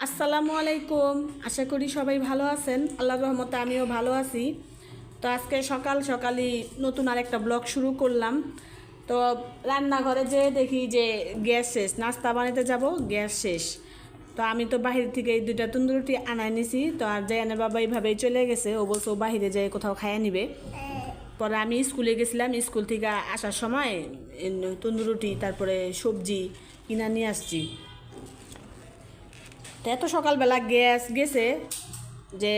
আসসালামু আলাইকুম। আশা করি সবাই ভালো আছেন। আল্লাহর রহমতে আমিও ভালো আছি। তো আজকে সকাল সকালই নতুন আরেকটা ব্লগ শুরু করলাম। তো রান্নাঘরে যে দেখি যে গ্যাস শেষ, নাস্তা বানাতে যাব, গ্যাস শেষ। তো আমি তো বাহির থেকে এই দুইটা তন্দুরুটি আনাই নিছি। তো আর জায়ানের বাবা এইভাবেই চলে গেছে। ও বলছে ও বাহিরে যেয়ে কোথাও খাইয়ে নিবে। পরে আমি স্কুলে গেছিলাম। স্কুল থেকে আসার সময় তন্দুরুটি, তারপরে সবজি কিনা নিয়ে আসছি। তো এত সকালবেলা গ্যাস গেছে যে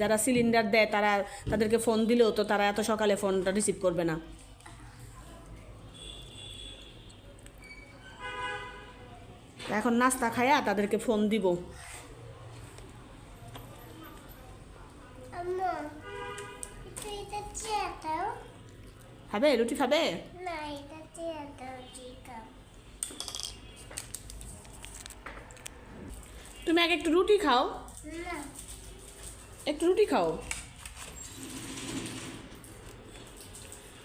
যারা সিলিন্ডার দেয় তারা তাদেরকে ফোন দিলেও তো তারা এত সকালে ফোনটা রিসিভ করবে না। এখন নাস্তা খায়া তাদেরকে ফোন দিব। খাবে? রুটি খাবে না এটা চেয়ার দাও ঠিক তুমি আগে একটু রুটি খাও। একটু রুটি খাও।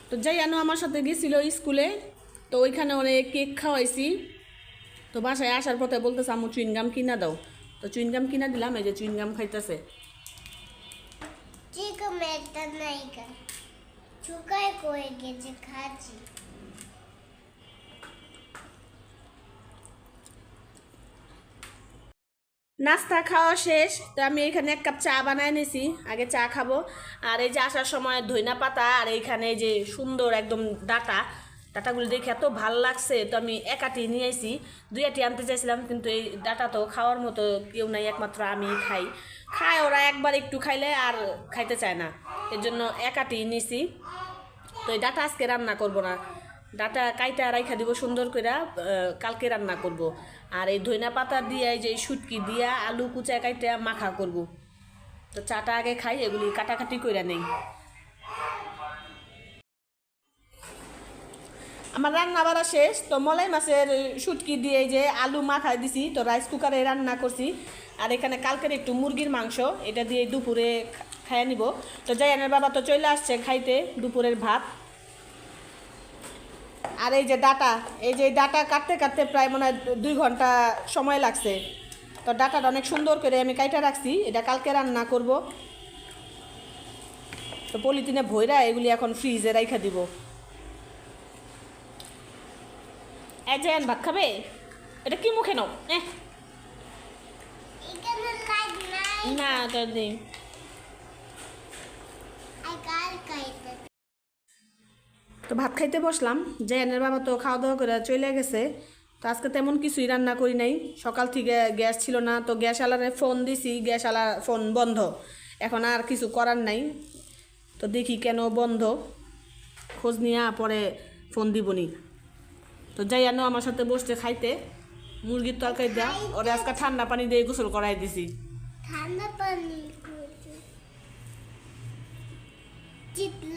তো যাই আনো আমার সাথে গেছিল স্কুলে তো ওইখানে অনেক কেক খাওয়াইছি। তো বাসায় আসার পথে বলতেছে আমু চুইনগাম কিনা দাও। তো চুইনগাম কিনা দিলাম এই যে চুইনগাম খাইতেছে। ঠিক আমি একটা চুকাই করে গেছে খাচ্ছি। নাস্তা খাওয়া শেষ। তো আমি এখানে এক কাপ চা বানায় নিছি। আগে চা খাব। আর এই যে আসার সময় ধইনা পাতা আর এইখানে যে সুন্দর একদম ডাটা, ডাটাগুলো দেখে এত ভালো লাগছে। তো আমি একাটি নিয়ে আইছি। দুই আটি আনতে চাইছিলাম, কিন্তু এই ডাটা তো খাওয়ার মতো কেউ নাই, একমাত্র আমি খাই। খায় ওরা একবার একটু খাইলে আর খাইতে চায় না। এর জন্য একাটি নিছি। তো এই ডাটা আজকে রান্না করব না। ডাটা কাইটা রাইখা দিব সুন্দর করে কালকে রান্না করব। আর এই ধইনা পাতা দিয়ে যে শুটকি দিয়া, আলু কুচা কাইটা মাখা করব। তো চাটা আগে খাই, এগুলি কাটাকাটি কইরা নেই। আমার রান্না বাড়া শেষ, তো মলাই মাছের শুটকি দিয়ে যে আলু মাখায় দিছি, তো রাইস কুকারে রান্না করছি। আর এখানে কালকের একটু মুরগির মাংস, এটা দিয়ে দুপুরে খাইয়ে নিব। তো জায়ানের বাবা তো চলে আসছে খাইতে, দুপুরের ভাত। আর এই যে ডাটা এই যে ডাটা কাটতে কাটতে প্রায় মনে হয় দুই ঘণ্টা সময় লাগছে। তো ডাটাটা অনেক সুন্দর করে আমি কাইটা রাখছি এটা কালকে রান্না করব। তো পলিথিনে ভইরা এগুলি এখন ফ্রিজে রাইখা দিব। যে ভাত খাবে? এটা কি মুখে নাও? না তো নেই। তো ভাত খাইতে বসলাম, জয়ানের বাবা তো খাওয়া দাওয়া করে চলে গেছে। তো আজকে তেমন কিছুই রান্না করি নাই। সকাল থেকে গ্যাস ছিল না, তো গ্যাস আলারে ফোন দিছি, গ্যাস আলা ফোন বন্ধ। এখন আর কিছু করার নাই। তো দেখি কেন বন্ধ। খোঁজ নিয়ে পরে ফোন দিবনি। তো আনো আমার সাথে বসতে খাইতে। মুরগির তরকারি দেওয়া ওরে আজকে ঠান্ডা পানি দিয়ে গোসল করাই দিছি। ঠান্ডা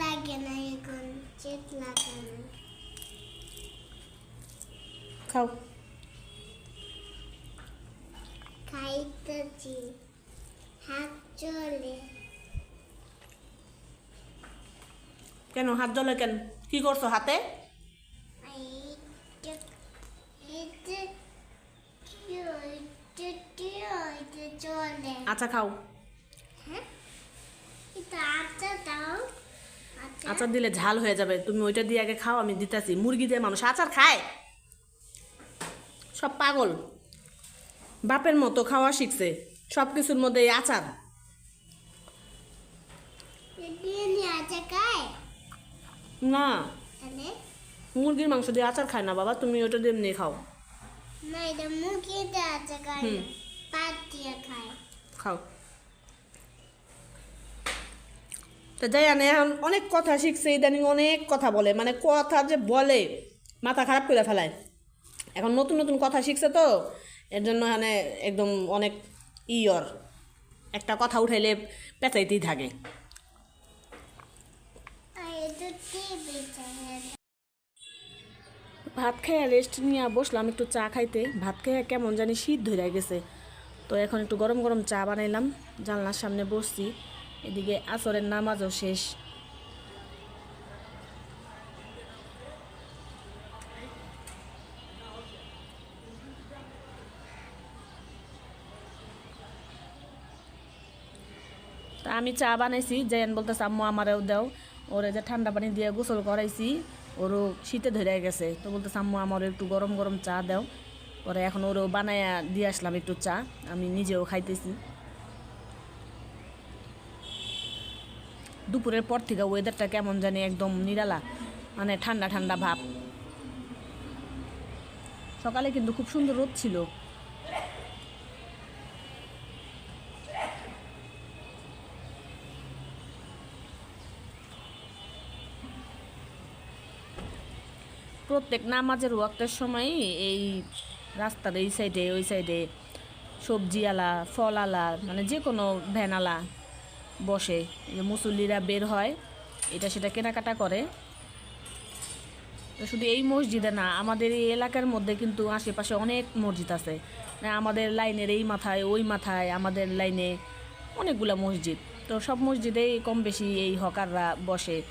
লাগে না এখন। খাও খাইতেছি হাত চলে কেন হাত জলে কেন কি করছ হাতে আচ্ছা খাও হ্যাঁ আটা আচার দিলে ঝাল হয়ে যাবে। তুমি ওইটা দিয়ে আগে খাও আমি দিতেছি। মুরগি দিয়ে মানুষ আচার খায়। সব পাগল। বাপের মতো খাওয়া শিখছে। সব কিছুর মধ্যে এই আচার। না মুরগির মাংস দিয়ে আচার খায় না বাবা তুমি ওটা দিয়ে এমনি খাও। না এটা মুখে দিয়ে আটা খায় না। পাত দিয়ে খায়। খাও। তা যাই আনে, এখন অনেক কথা শিখছে, ইদানিং অনেক কথা বলে মানে কথা যে বলে, মাথা খারাপ করে ফেলায়। এখন নতুন নতুন কথা শিখছে তো, এর জন্য মানে একদম অনেক ইয়র। একটা কথা উঠাইলে পেঁচাইতেই থাকে। ভাত খেয়ে রেস্ট নিয়ে বসলাম একটু চা খাইতে। ভাত খেয়ে কেমন জানি শীত ধরে গেছে। তো এখন একটু গরম গরম চা বানাইলাম, জানলার সামনে বসছি। এদিকে আসরের নামাজও শেষ। তা আমি চা বানাইছি, জয়ান বলতেছে, আম্মু আমারও দাও। ওরে যে ঠান্ডা পানি দিয়ে গোসল করাইছি, ওরও শীতে ধরে গেছে। তো বলতে আম্মু, আমারও একটু গরম গরম চা দাও। পরে এখন ওরও বানাইয়া দিয়ে আসলাম একটু চা, আমি নিজেও খাইতেছি। দুপুরের পর থেকে ওয়েদারটা কেমন জানি একদম নিরালা মানে ঠান্ডা ঠান্ডা ভাব। সকালে কিন্তু খুব সুন্দর রোদ ছিল। প্রত্যেক নামাজের ওয়াক্তের সময়ই এই রাস্তার এই সাইডে ওই সাইডে সবজিওয়ালা, ফলওয়ালা মানে যে কোনো ভ্যানওয়ালা বসে, যে মুসল্লিরা বের হয়, এটা সেটা কেনাকাটা করে। তো শুধু এই মসজিদে না, আমাদের এই এলাকার মধ্যে কিন্তু আশেপাশে অনেক মসজিদ আছে। আমাদের লাইনের এই মাথায়, ওই মাথায়, আমাদের লাইনে অনেকগুলো মসজিদ। তো সব মসজিদেই কম বেশি এই হকাররা বসে।